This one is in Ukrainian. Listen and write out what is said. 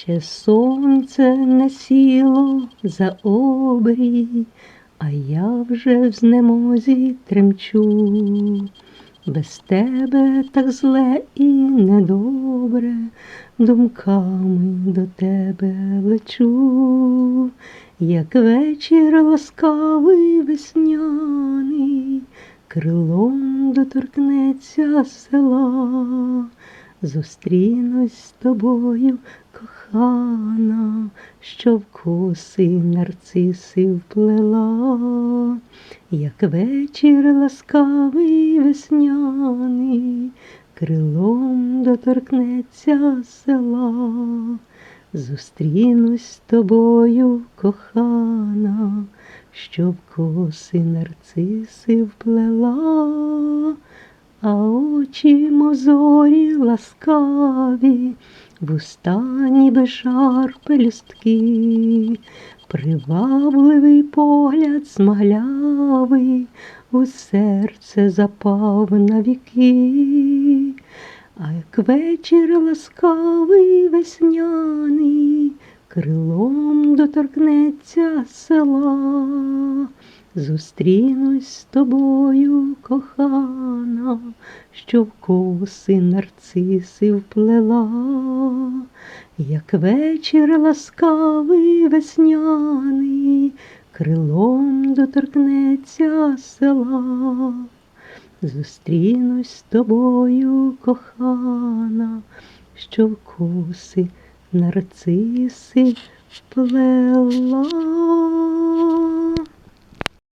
Ще сонце не сіло за обрій, а я вже в знемозі тремчу. Без тебе так зле і недобре, думками до тебе лечу, як вечір ласкавий весняний, крилом доторкнеться села, зустрінусь з тобою, кохана, що в коси нарциси вплела, як вечір ласкавий весняний, крилом доторкнеться села, зустрінусь з тобою, кохана, що в коси нарциси вплела, а очі мозорі ласкаві, вуста ніби шар пелюстки, привабливий погляд смаглявий, у серце запав навіки, а як вечір ласкавий весняний, крилом доторкнеться села, зустрінусь з тобою, кохана, що в коси нарциси вплела, як вечір ласкавий весняний, крилом доторкнеться села. Зустрінусь з тобою, кохана, що в коси нарциси вплела.